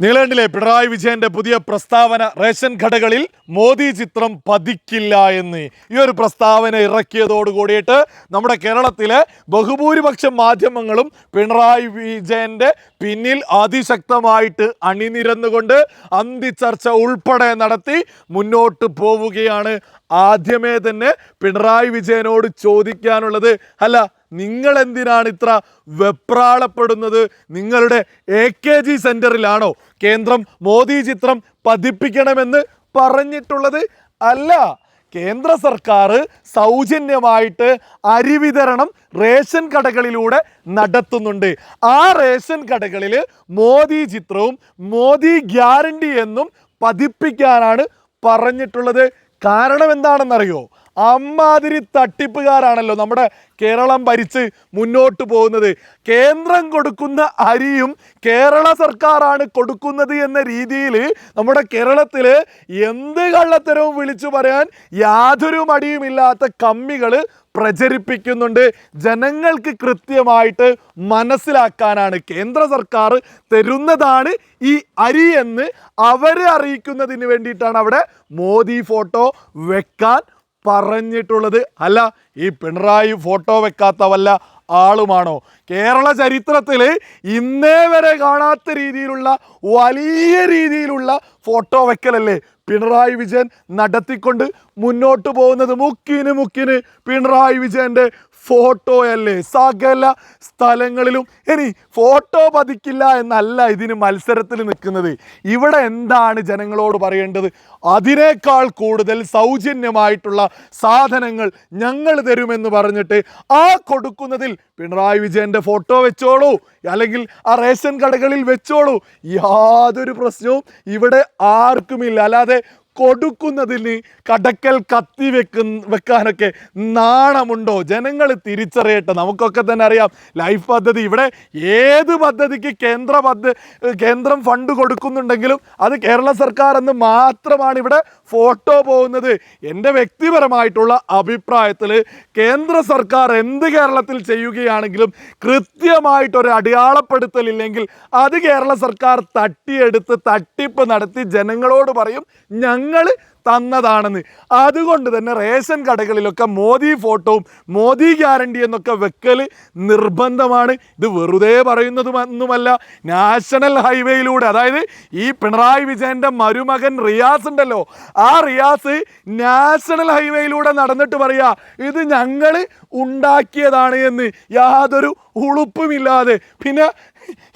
കണ്ടില്ലേ പിണറായി വിജയന്റെ പുതിയ പ്രസ്താവന റേഷൻ കടകളിൽ മോദി ചിത്രം പതിക്കില്ല എന്ന് ഈ ഒരു പ്രസ്താവന ഇറക്കിയതോട് കൂടിയിട്ട് നമ്മുടെ കേരളത്തിലെ ബഹുഭൂരിപക്ഷം മാധ്യമങ്ങളും പിണറായി വിജയന്റെ പിന്നിൽ അതിശക്തമായിട്ട് അണിനിരന്നുകൊണ്ട് അന്തിച്ചർച്ച ഉൾപ്പെടെ നടത്തി മുന്നോട്ട് പോവുകയാണ് ആദ്യമേ തന്നെ പിണറായി വിജയനോട് ചോദിക്കാനുള്ളത്. അല്ല നിങ്ങൾ എന്തിനാണ് ഇത്ര വെപ്രാളപ്പെടുന്നത്? നിങ്ങളുടെ എ കെ ജി സെന്ററിലാണോ കേന്ദ്രം മോദി ചിത്രം പതിപ്പിക്കണമെന്ന് പറഞ്ഞിട്ടുള്ളത്? അല്ല കേന്ദ്ര സർക്കാർ സൗജന്യമായിട്ട് അരി വിതരണം റേഷൻ കടകളിലൂടെ നടത്തുന്നുണ്ട്. ആ റേഷൻ കടകളിൽ മോദി ചിത്രവും മോദി ഗ്യാരണ്ടി എന്നും പതിപ്പിക്കാനാണ് പറഞ്ഞിട്ടുള്ളത്. കാരണം എന്താണെന്നറിയോ? അമ്മാതിരി തട്ടിപ്പുകാരാണല്ലോ നമ്മുടെ കേരളം ഭരിച്ച് മുന്നോട്ട് പോകുന്നത്. കേന്ദ്രം കൊടുക്കുന്ന അരിയും കേരള സർക്കാരാണ് കൊടുക്കുന്നത് എന്ന രീതിയിൽ നമ്മുടെ കേരളത്തിൽ എന്ത് കള്ളത്തരവും വിളിച്ചു പറയാൻ യാതൊരു മടിയുമില്ലാത്ത കമ്മികൾ പ്രചരിപ്പിക്കുന്നുണ്ട്. ജനങ്ങൾക്ക് കൃത്യമായിട്ട് മനസ്സിലാക്കാനാണ് കേന്ദ്ര സർക്കാർ തരുന്നതാണ് ഈ അരി എന്ന് അവരെ അറിയിക്കുന്നതിന് വേണ്ടിയിട്ടാണ് അവിടെ മോദി ഫോട്ടോ വെക്കാൻ പറഞ്ഞിട്ടുള്ളത്. അല്ല ഈ പിണറായി ഫോട്ടോ വെക്കാത്ത വല്ല ആളുമാണോ? കേരള ചരിത്രത്തിൽ ഇന്നേ വരെ കാണാത്ത രീതിയിലുള്ള വലിയ രീതിയിലുള്ള ഫോട്ടോ വെക്കലല്ലേ പിണറായി വിജയൻ നടത്തിക്കൊണ്ട് മുന്നോട്ട് പോകുന്നത്. മുക്കിന് മുക്കിന് പിണറായി വിജയന്റെ ഫോട്ടോയല്ലേ സകല സ്ഥലങ്ങളിലും. ഇനി ഫോട്ടോ പതിക്കില്ല എന്നല്ല ഇതിന് മത്സരത്തിൽ നിൽക്കുന്നത്. ഇവിടെ എന്താണ് ജനങ്ങളോട് പറയേണ്ടത്? അതിനേക്കാൾ കൂടുതൽ സൗജന്യമായിട്ടുള്ള സാധനങ്ങൾ ഞങ്ങൾ തരുമെന്ന് പറഞ്ഞിട്ട് ആ കൊടുക്കുന്നതിൽ പിണറായി വിജയന്റെ ഫോട്ടോ വെച്ചോളൂ. അല്ലെങ്കിൽ ആ റേഷൻ കടകളിൽ വെച്ചോളൂ. യാതൊരു പ്രശ്നവും ഇവിടെ ആർക്കുമില്ല. അല്ലാതെ കൊടുക്കുന്നതിന് കടക്കൽ കത്തി വെക്കുന്ന വെക്കാനൊക്കെ നാണമുണ്ടോ? ജനങ്ങൾ തിരിച്ചറിയട്ടെ. നമുക്കൊക്കെ തന്നെ അറിയാം. ലൈഫ് പദ്ധതി ഇവിടെ ഏത് പദ്ധതിക്ക് കേന്ദ്ര പദ്ധ കേന്ദ്രം ഫണ്ട് കൊടുക്കുന്നുണ്ടെങ്കിലും അത് കേരള സർക്കാർ എന്ന് മാത്രമാണ് ഇവിടെ ഫോട്ടോ പോകുന്നത്. എന്റെ വ്യക്തിപരമായിട്ടുള്ള അഭിപ്രായത്തിൽ കേന്ദ്ര സർക്കാർ എന്ത് കേരളത്തിൽ ചെയ്യുകയാണെങ്കിലും കൃത്യമായിട്ടൊരു അടയാളപ്പെടുത്തലില്ലെങ്കിൽ അത് കേരള സർക്കാർ തട്ടിയെടുത്ത് തട്ടിപ്പ് നടത്തി ജനങ്ങളോട് പറയും ഞങ്ങൾ തന്നതാണെന്ന്. അതുകൊണ്ട് തന്നെ റേഷൻ കടകളിലൊക്കെ മോദി ഫോട്ടോവും മോദി ഗ്യാരണ്ടി എന്നൊക്കെ വെക്കൽ നിർബന്ധമാണ്. ഇത് വെറുതെ പറയുന്നത് ഒന്നുമല്ല. നാഷണൽ ഹൈവേയിലൂടെ അതായത് ഈ പിണറായി വിജയന്റെ മരുമകൻ റിയാസ് ഉണ്ടല്ലോ ആ റിയാസ് നാഷണൽ ഹൈവേയിലൂടെ നടന്നിട്ട് പറയുക ഇത് ഞങ്ങൾ ഉണ്ടാക്കിയതാണ് എന്ന്. യാതൊരു ഉളുപ്പുമില്ലാതെ. പിന്നെ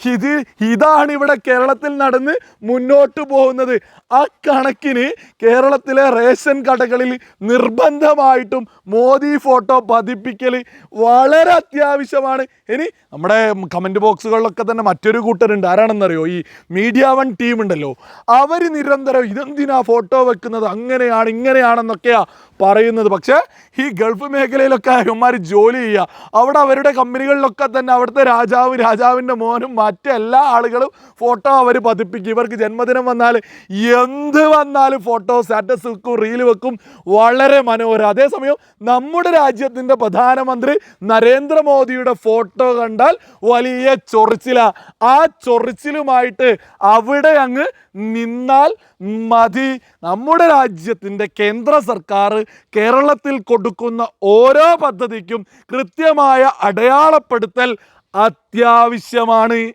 ഇത് ഇതാണ് ഇവിടെ കേരളത്തിൽ നടന്ന് മുന്നോട്ട് പോകുന്നത്. ആ കണക്കിന് കേരളത്തിലെ റേഷൻ കടകളിൽ നിർബന്ധമായിട്ടും മോദി ഫോട്ടോ പതിപ്പിക്കൽ വളരെ അത്യാവശ്യമാണ്. ഇനി നമ്മുടെ കമന്റ് ബോക്സുകളിലൊക്കെ തന്നെ മറ്റൊരു കൂട്ടരുണ്ട്. ആരാണെന്നറിയോ? ഈ മീഡിയ വൺ ടീം ഉണ്ടല്ലോ. അവർ നിരന്തരം ഇതെന്തിനാ ഫോട്ടോ വെക്കുന്നത്? അങ്ങനെയാണ് ഇങ്ങനെയാണെന്നൊക്കെയാ പറയുന്നത്. പക്ഷേ ഈ ഗൾഫ് മേഖലയിലൊക്കെ അയ്യന്മാർ ജോലി ചെയ്യുക. അവിടെ അവരുടെ കമ്പനികളിലൊക്കെ തന്നെ അവിടുത്തെ രാജാവ് രാജാവിന്റെ മോനും മറ്റെല്ലാ ആളുകളും ഫോട്ടോ അവർ പതിപ്പിക്കും. ഇവർക്ക് ജന്മദിനം വന്നാൽ എന്ത് വന്നാലും ഫോട്ടോ സ്റ്റാറ്റസ് വെക്കും റീൽ വെക്കും. വളരെ മനോഹരം. അതേസമയം നമ്മുടെ രാജ്യത്തിന്റെ പ്രധാനമന്ത്രി നരേന്ദ്രമോദിയുടെ ഫോട്ടോ കണ്ടാൽ വലിയ ചൊറിച്ചില. ആ ചൊറിച്ചിലുമായിട്ട് അവിടെ അങ്ങ് നിന്നാൽ മതി. നമ്മുടെ രാജ്യത്തിന്റെ കേന്ദ്ര സർക്കാർ കേരളത്തിൽ കൊടുക്കുന്ന ഓരോ പദ്ധതിക്കും കൃത്യമായ അടയാളപ്പെടുത്തൽ അത്യാവശ്യമാണ്.